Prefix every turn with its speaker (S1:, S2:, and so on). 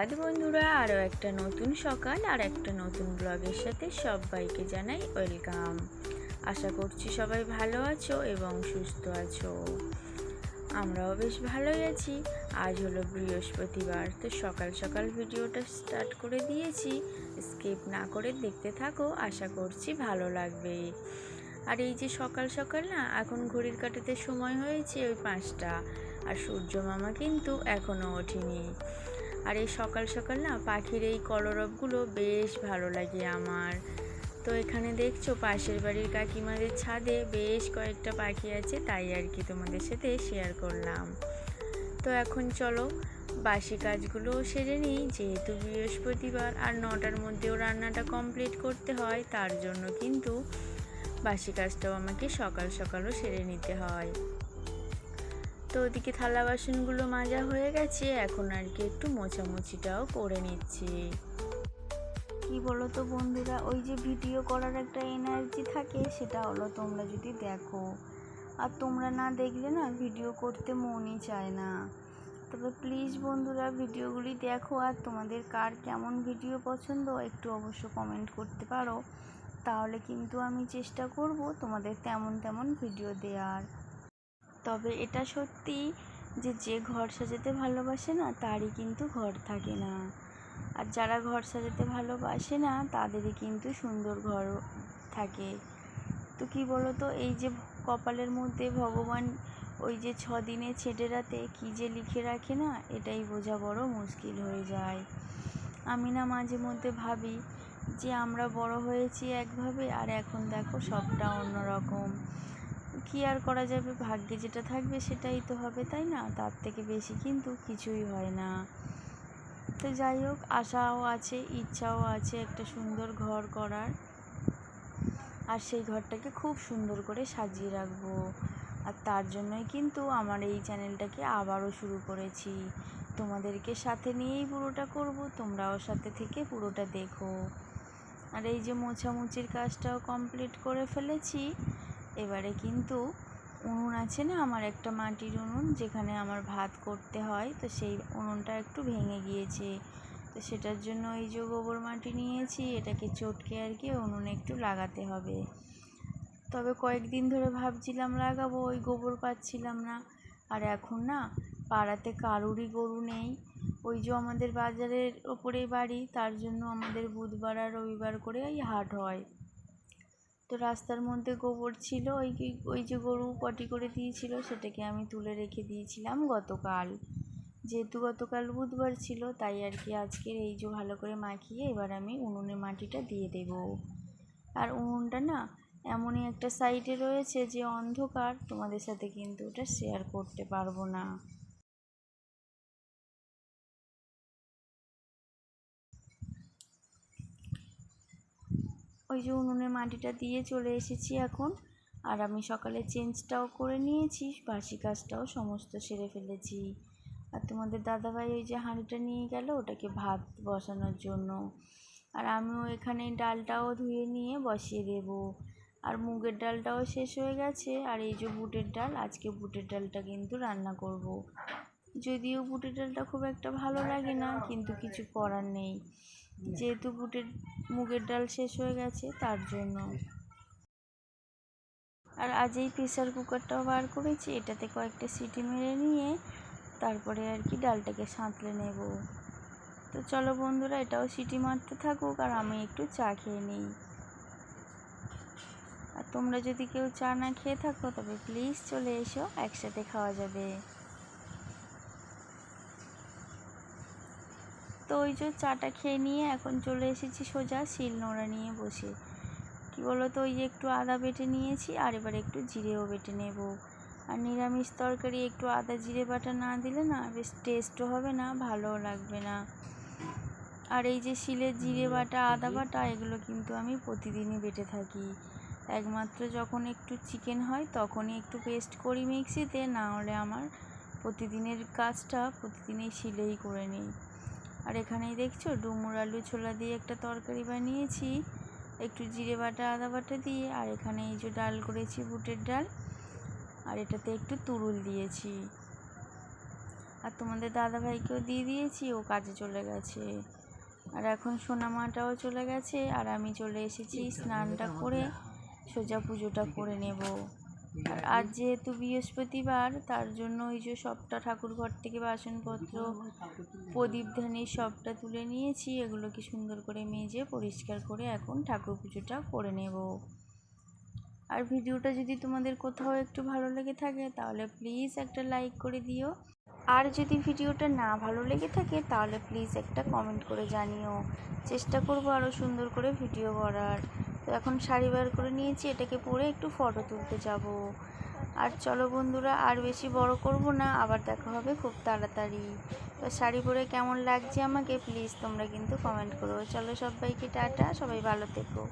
S1: সুপ্রভাত বন্ধুরা। আরও একটা নতুন সকাল আর একটা নতুন ব্লগের সাথে সবাইকে জানাই ওয়েলকাম। আশা করছি সবাই ভালো আছো এবং সুস্থ আছো। আমরাও বেশ ভালোই আছি। আজ হলো বৃহস্পতিবার, তো সকাল সকাল ভিডিওটা স্টার্ট করে দিয়েছি। স্কিপ না করে দেখতে থাকো, আশা করছি ভালো লাগবে। আর এই যে সকাল সকাল না, এখন ঘড়ির কাটাতে সময় হয়েছে ওই পাঁচটা। আর সূর্য মামা কিন্তু এখনও ওঠেনি। আর এই সকাল সকাল না পাখির এই কলরবগুলো বেশ ভালো লাগে আমার। তো এখানে দেখছ পাশের বাড়ির কাকিমাদের ছাদে বেশ কয়েকটা পাখি আছে, তাই আর কি তোমাদের সাথে শেয়ার করলাম। তো এখন চলো বাসি কাজগুলো সেরে নিই, যেহেতু বৃহস্পতিবার আর নটার মধ্যেও রান্নাটা কমপ্লিট করতে হয়, তার জন্য কিন্তু বাসি কাজটাও আমাকে সকাল সকালও সেরে নিতে হয়। তো ওদিকে থালা বাসনগুলো মাজা হয়ে গেছে, এখন আর কি একটু মোছামুছিটাও করে নিচ্ছি। কি বলো তো বন্ধুরা, ওই যে ভিডিও করার একটা এনার্জি থাকে, সেটা হলো তোমরা যদি দেখো। আর তোমরা না দেখলে না ভিডিও করতে মনই চায় না। তবে প্লিজ বন্ধুরা, ভিডিওগুলি দেখো, আর তোমাদের কার কেমন ভিডিও পছন্দ একটু অবশ্য কমেন্ট করতে পারো। তাহলে কিন্তু আমি চেষ্টা করব তোমাদের তেমন তেমন ভিডিও দেওয়ার তবে এটা সত্যি যে যে ঘর সাজাতে ভালোবাসে না, তারই কিন্তু ঘর থাকে না। আর যারা ঘর সাজাতে ভালোবাসে না, তাদেরই কিন্তু সুন্দর ঘর থাকে। তো কি বলো তো এই যে কপালের মধ্যে ভগবান ওই যে ছ দিনে ছেটে রাতে কী যে লিখে রাখে না, এটাই বোঝা বড় মুশকিল হয়ে যায়। আমি না মাঝে মধ্যে ভাবি যে, আমরা বড় হয়েছি একভাবে, আর এখন দেখো সবটা অন্যরকম। কি আর করা যাবে? ভাগ্যে যেটা থাকবে সেটাই তো হবে, তাই না? তার থেকে বেশি কিন্তু কিছুই হয় না। তো যাই হোক, আশাও আছে, ইচ্ছাও আছে একটা সুন্দর ঘর করার। আর সেই ঘরটাকে খুব সুন্দর করে সাজিয়ে রাখব। আর তার জন্যই কিন্তু আমার এই চ্যানেলটাকে আবারও শুরু করেছি। তোমাদেরকে সাথে নিয়েই পুরোটা করব, তোমরাও সাথে থেকে পুরোটা দেখো। আর এই যে মোছামুচির কাজটাও কমপ্লিট করে ফেলেছি। এবারে কিন্তু উনুন আছে না, আমার একটা মাটির উনুন যেখানে আমার ভাত করতে হয়, তো সেই উনুনটা একটু ভেঙে গিয়েছে। তো সেটার জন্য এই যে গোবর মাটি নিয়েছি, এটাকে চটকে আর কি উনুনে একটু লাগাতে হবে। তবে কয়েকদিন ধরে ভাবছিলাম লাগাবো, ওই গোবর পাচ্ছিলাম না। আর এখন না, পাড়াতে কারুরই গরু নেই। ওই যে আমাদের বাজারের ওপরেই বাড়ি, তার জন্য আমাদের বুধবার আর রবিবার করে ওই হাট হয়। তো রাস্তার মধ্যে গোবর ছিল, ওই ওই যে গরু পটি করে দিয়েছিল, সেটাকে আমি তুলে রেখে দিয়েছিলাম গতকাল। যেহেতু গতকাল বুধবার ছিল, তাই আর কি আজকের এই যে ভালো করে মাখিয়ে এবার আমি উনুনে মাটিটা দিয়ে দেব। আর উনুনটা না এমনই একটা সাইডে রয়েছে যে অন্ধকার, তোমাদের সাথে কিন্তু ওটা শেয়ার করতে পারব না। ওই যে উনুনে মাটিটা দিয়ে চলে এসেছি এখন। আর আমি সকালে চেঞ্জটাও করে নিয়েছি, বাসি কাজটাও সমস্ত সেরে ফেলেছি। আর তোমাদের দাদাভাই ওই যে হাঁড়িটা নিয়ে গেল, ওটাকে ভাত বসানোর জন্য। আর আমিও এখানে ডালটাও ধুয়ে নিয়ে বসিয়ে দেব। আর মুগের ডালটাও শেষ হয়ে গেছে, আর এই যে বুটের ডাল, আজকে বুটের ডালটা কিন্তু রান্না করব। যদিও বুটের ডালটা খুব একটা ভালো লাগে না, কিন্তু কিছু করার নেই। যেহেতু বুটের মুগের ডাল শেষ হয়ে গেছে, তার জন্য। আর আজ এই প্রেসার কুকারটাও বার করেছি, এটাতে কয়েকটা সিটি মেরে নিয়ে তারপরে আর কি ডালটাকে সাঁতলে নেব। তো চলো বন্ধুরা, এটাও সিটি মারতে থাকুক আর আমি একটু চা খেয়ে নিই। আর তোমরা যদি কেউ চা না খেয়ে থাকো, তবে প্লিজ চলে এসো, একসাথে খাওয়া যাবে। তো ওই যে চাটা খেয়ে নিয়ে এখন চলে এসেছি সোজা শিল নোড়া নিয়ে বসে। কী বলো তো ওই যে একটু আদা বেটে নিয়েছি আর এবার একটু জিরেও বেটে নেব। আর নিরামিষ তরকারি একটু আদা জিরে বাটা না দিলে না বেশ টেস্টও হবে না ভালোও লাগবে না। আর এই যে শিলের জিরে বাটা আদা বাটা এগুলো কিন্তু আমি প্রতিদিনই বেটে থাকি। একমাত্র যখন একটু চিকেন হয় তখনই একটু পেস্ট করি মিক্সিতে না হলে আমার প্রতিদিনের কাজটা প্রতিদিনই শিলেই করে নিই। আর এখানেই দেখছ ডুমুর আলু ছোলা দিয়ে একটা তরকারি বানিয়েছি। একটু জিরে বাটা আদা বাটা দিয়ে আর এখানে এই যে ডাল করেছি বুটের ডাল। আর এটাতে একটু তুরুল দিয়েছি। আর তোমাদের দাদাভাইকেও দিয়ে দিয়েছি ও কাজে চলে গেছে। আর এখন সোনামাটাও চলে গেছে আর আমি চলে এসেছি স্নানটা করে সোজা পুজোটা করে নেব। আর আজ যেহেতু বৃহস্পতিবার, তার জন্য ওই যে সবটা ঠাকুর ঘর থেকে বাসনপত্র, প্রদীপ ধানি সবটা তুলে নিয়েছি। এগুলোকে সুন্দর করে মেজে পরিষ্কার করে এখন ঠাকুর পুজোটা করে নেব। আর ভিডিওটা যদি তোমাদের কোথাও একটু ভালো লেগে থাকে, তাহলে প্লিজ একটা লাইক করে দিও। আর যদি ভিডিওটা না ভালো লেগে থাকে, তাহলে প্লিজ একটা কমেন্ট করে জানিও। চেষ্টা করব আরও সুন্দর করে ভিডিও করার। এখন শাড়ি বার করে নিয়েছি, এটাকে পরে একটু ফটো তুলতে যাব। আর চলো বন্ধুরা, আর বেশি বড় করব না, আবার দেখা হবে খুব তাড়াতাড়ি। তো শাড়ি পরে কেমন লাগছে আমাকে প্লিজ তোমরা কিন্তু কমেন্ট করো। চলো সবাইকে টাটা, সবাই ভালো থেকো।